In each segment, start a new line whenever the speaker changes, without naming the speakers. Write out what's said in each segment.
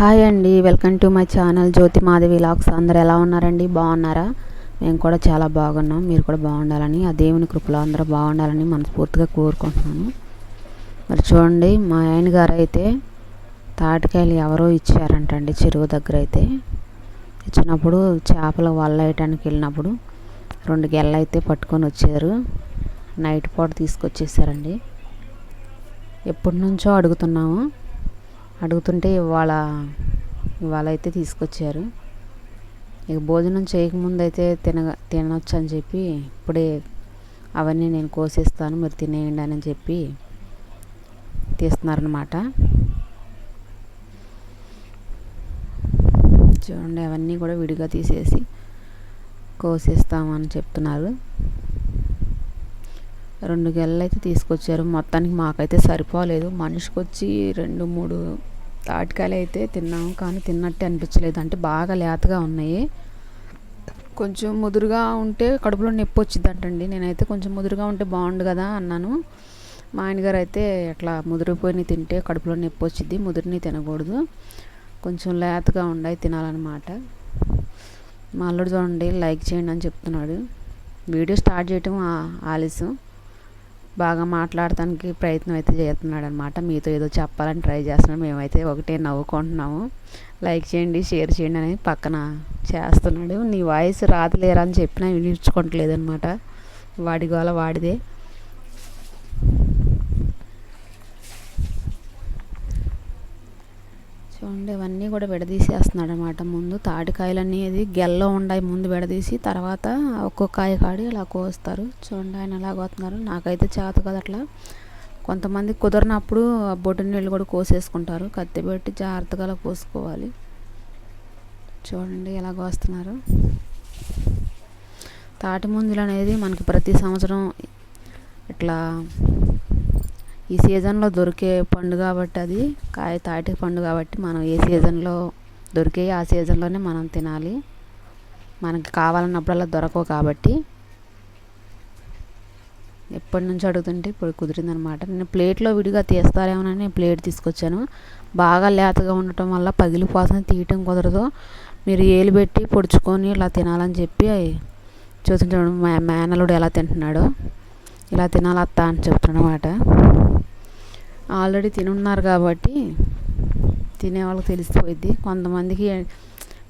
Hi అండి welcome to my channel Jyothi Madhavi vlogs అందరు ఎలా ఉన్నారండి? బాగున్నారా? మేము కూడా చాలా బాగున్నాం. మీరు కూడా బాగుండాలని ఆ దేవుని కృపలో అందరూ బాగుండాలని మనస్ఫూర్తిగా కోరుకుంటున్నాను. మరి చూడండి మా ఆయన గారు అయితే తాటికాయలు ఎవరో ఇచ్చారంటండి చెరువు దగ్గర అయితే ఇచ్చినప్పుడు చేపలు వల్ల వేయటానికి వెళ్ళినప్పుడు రెండు గెల్ల అయితే పట్టుకొని వచ్చారు. నైట్ పూట తీసుకొచ్చేసారండి. ఎప్పటి నుంచో అడుగుతున్నాము. అడుగుతుంటే ఇవాళ ఇవాళ అయితే తీసుకొచ్చారు. ఇక భోజనం చేయకముందు అయితే తిన తినొచ్చు అని చెప్పి ఇప్పుడే అవన్నీ నేను కోసేస్తాను మీరు తినేయండి అని చెప్పి తీస్తున్నారనమాట చూడండి అవన్నీ కూడా విడిగా తీసేసి కోసేస్తామని చెప్తున్నారు. రెండు గెలలు అయితే తీసుకొచ్చారు. మొత్తానికి మాకైతే సరిపోలేదు. మనిషికి వచ్చి రెండు మూడు తాటికాయలు అయితే తిన్నాము కానీ తిన్నట్టే అనిపించలేదు. అంటే బాగా లేతగా ఉన్నాయి. కొంచెం ముదురుగా ఉంటే కడుపులో నొప్పి వచ్చింది అంటండి నేనైతే కొంచెం ముదురుగా ఉంటే బాగుండు కదా అన్నాను. మా ఆయనగారు అయితే అట్లా ముదిరిపోయి తింటే కడుపులో నొప్పి వచ్చింది. ముదిరిని తినకూడదు. కొంచెం లేతగా ఉండాయి తినాలన్నమాట. మా అల్లుడు చూడండి లైక్ చేయండి అని చెప్తున్నాడు. వీడియో స్టార్ట్ చేయటం ఆలస్యం. బాగా మాట్లాడటానికి ప్రయత్నం అయితే చేస్తున్నాడు అనమాట మీతో ఏదో చెప్పాలని ట్రై చేస్తున్నాడు. మేమైతే ఒకటే నవ్వుకుంటున్నాము. లైక్ చేయండి షేర్ చేయండి అని పక్కన చేస్తున్నాడు. నీ వాయిస్ రాదులేరా అని చెప్పినా వినిపించుకోవట్లేదు అనమాట వాడి గోల వాడిదే. చూడండి ఇవన్నీ కూడా విడదీసేస్తున్నాడు అనమాట ముందు తాటికాయలు అనేది గెల్లో ఉండాయి ముందు విడదీసి తర్వాత ఒక్కొక్క కాయ కాడి ఇలా కోస్తారు. చూడండి ఆయన ఎలా కోస్తున్నారు. నాకైతే చేత కదా అట్లా. కొంతమంది కుదరినప్పుడు బొడ్డు నీళ్ళు కూడా కోసేసుకుంటారు. కత్తి పెట్టి జాగ్రత్తగా అలా కోసుకోవాలి. చూడండి ఎలా కోస్తున్నారు. తాటి ముంజలు అనేది మనకి ప్రతి సంవత్సరం ఇట్లా ఈ సీజన్లో దొరికే పండు కాబట్టి అది కాయ తాటి పండు కాబట్టి మనం ఏ సీజన్లో దొరికే ఆ సీజన్లోనే మనం తినాలి. మనకి కావాలన్నప్పుడల్లా దొరకవు కాబట్టి. ఎప్పటి నుంచి అడుగుతుంటే ఇప్పుడు కుదిరిందనమాట. నేను ప్లేట్లో విడిగా తీస్తారేమోనని నేను ప్లేట్ తీసుకొచ్చాను. బాగా లేతగా ఉండటం వల్ల పగిలిపోతుంది తీయటం కుదరదు. మీరు ఏలు పెట్టి పొడుచుకొని ఇలా తినాలని చెప్పి చూస్తుంటాడు మా మేనలుడు ఎలా తింటున్నాడో. ఇలా తినాలత్తా అని చెప్తున్నమాట ఆల్రెడీ తినున్నారు కాబట్టి తినే వాళ్ళకి తెలిసిపోయిద్ది. కొంతమందికి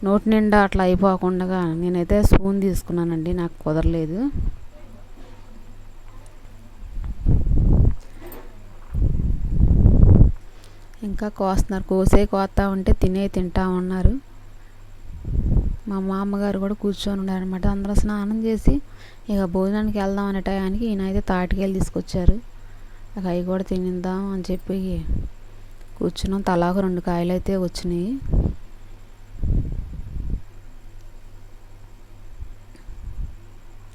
నోటి నిండా అట్లా అయిపోకుండా నేనైతే స్పూన్ తీసుకున్నానండి నాకు కుదరలేదు. ఇంకా కోస్తున్నారు. కోసే కోస్తా ఉంటే తినే తింటా ఉన్నారు. మా మామగారు కూడా కూర్చొని ఉన్నారనమాట అందరూ స్నానం చేసి ఇక భోజనానికి వెళ్దాం అనే టయానికి ఈయన అయితే తాటికాయలు తీసుకొచ్చారు. అవి కూడా తినిద్దాం అని చెప్పి కూర్చున్నాం. తలాకు రెండు కాయలు అయితే వచ్చినాయి.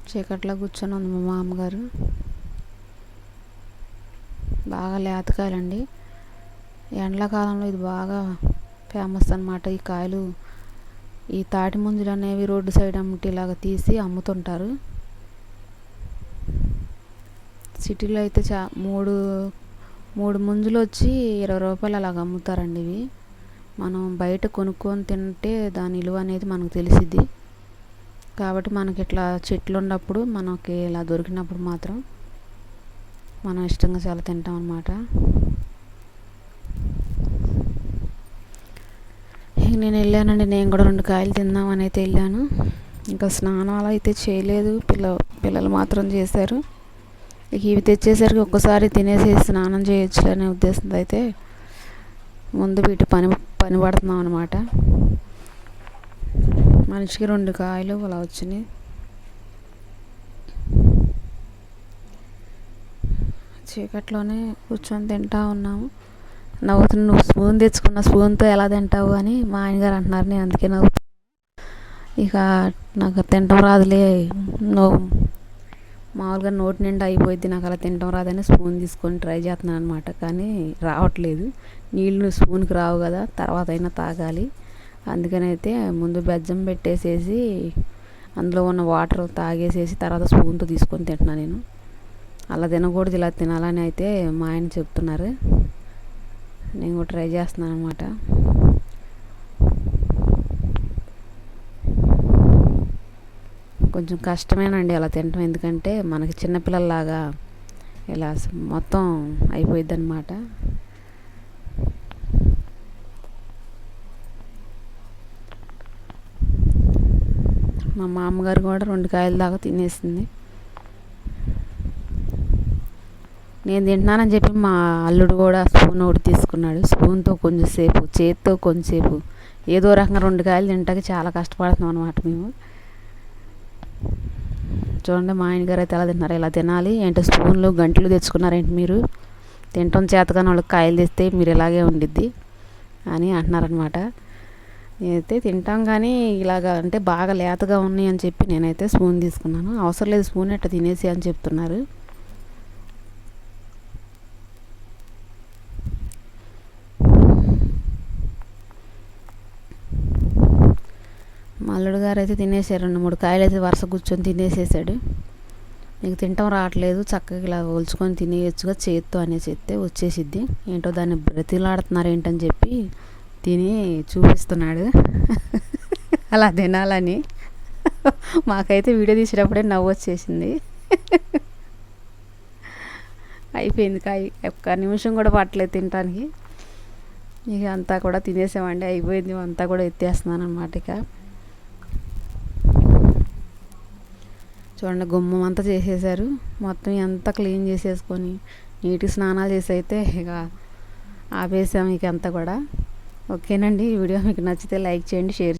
చీకట్లో కూర్చొని ఉంది మా మామగారు. బాగా లేతకాయలండి ఎండాకాలంలో ఇది బాగా ఫేమస్ అనమాట ఈ కాయలు ఈ తాటి ముంజలు అనేవి రోడ్డు సైడ్ అమ్మటి ఇలాగ తీసి అమ్ముతుంటారు. సిటీలో అయితే చా మూడు మూడు ముంజులు వచ్చి ఇరవై రూపాయలు అలాగ అమ్ముతారండి ఇవి. మనం బయట కొనుక్కొని తింటే దాని విలువ అనేది మనకు తెలిసిద్ది. కాబట్టి మనకి ఇట్లా చెట్లు ఉన్నప్పుడు మనకి ఇలా దొరికినప్పుడు మాత్రం మనం ఇష్టంగా చాలా తింటాం అన్నమాట. నేను వెళ్ళానండి నేను కూడా రెండు కాయలు తిందామని అయితే వెళ్ళాను. ఇంకా స్నానాలు అయితే చేయలేదు పిల్ల పిల్లలు మాత్రం చేశారు. ఇవి తెచ్చేసరికి ఒక్కసారి తినేసేసి స్నానం చేయొచ్చు అనే ఉద్దేశంతో అయితే ముందు వీటి పని పని పడుతున్నాం అనమాట మనిషికి రెండు కాయలు అలా వచ్చినాయి. చీకట్లోనే కూర్చొని తింటా ఉన్నాము. నవ్వుతున్న నువ్వు స్పూన్ తెచ్చుకున్న స్పూన్తో ఎలా తింటావు అని మా ఆయనగారు అంటున్నారు. నేను అందుకే నవ్వు ఇక నాకు తింటం రాదులే. నువ్వు మామూలుగా నోటి నిండా అయిపోయింది నాకు అలా తినటం రాదని స్పూన్ తీసుకొని ట్రై చేస్తున్నాను అనమాట కానీ రావట్లేదు. నీళ్ళు స్పూన్కి రావు కదా తర్వాత అయినా తాగాలి. అందుకనైతే ముందు బెజ్జం పెట్టేసేసి అందులో ఉన్న వాటర్ తాగేసేసి తర్వాత స్పూన్తో తీసుకొని తింటున్నాను నేను. అలా తినకూడదు ఇలా తినాలని అయితే మా ఆయన చెప్తున్నారు. నేను కూడా ట్రై చేస్తున్నాను అనమాట కొంచెం కష్టమేనండి అలా తినటం. ఎందుకంటే మనకి చిన్నపిల్లల్లాగా ఇలా మొత్తం అయిపోయిద్ది అనమాట మా మామగారు కూడా రెండు కాయల దాకా తినేసింది. నేను తింటున్నానని చెప్పి మా అల్లుడు కూడా స్పూన్ ఒకటి తీసుకున్నాడు. స్పూన్తో కొంచెంసేపు చేత్తో కొంచెంసేపు ఏదో రకంగా రెండు కాయలు తింటాక చాలా కష్టపడుతున్నాం అనమాట మేము. చూడండి మా ఆయన గారు అయితే ఎలా తింటున్నారు ఇలా తినాలి ఏంటో స్పూన్లు గంటలు తెచ్చుకున్నారేంటి మీరు? తినటం చేతగానే వాళ్ళకి కాయలు తెస్తే మీరు ఇలాగే ఉండిద్ది అని అంటున్నారనమాట నేనైతే తింటాం కానీ ఇలాగ అంటే బాగా లేతగా ఉన్నాయి అని చెప్పి నేనైతే స్పూన్ తీసుకున్నాను. అవసరం లేదు స్పూన్ ఎట్ట తినేసి అని చెప్తున్నారు. మా అయితే తినేసారు రెండు మూడు కాయలు అయితే వరుస కూర్చొని తినేసేసాడు. నీకు తింటాం రావట్లేదు చక్కగా ఇలా ఒలుచుకొని తినేయచ్చుగా చేత్తో అనేసి చెప్తే వచ్చేసిద్ది. ఏంటో దాన్ని బ్రతిలాడుతున్నారు ఏంటని చెప్పి తిని చూపిస్తున్నాడు. అలా తినాలని. మాకైతే వీడియో తీసేటప్పుడే నవ్వు వచ్చేసింది. అయిపోయింది కాయ ఒక్క నిమిషం కూడా పట్టలేదు తినడానికి ఇక అంతా కూడా తినేసామండి అయిపోయింది అంతా కూడా ఎత్తేస్తున్నాను అనమాట ఇక. చూడండి గుమ్మం అంతా చేసేసారు. మొత్తం ఎంత క్లీన్ చేసేసుకొని నీటి స్నానాలు చేసి అయితే ఇక ఆపేసాము ఇక అంతా కూడా. ఓకేనండి ఈ వీడియో మీకు నచ్చితే లైక్ చేయండి షేర్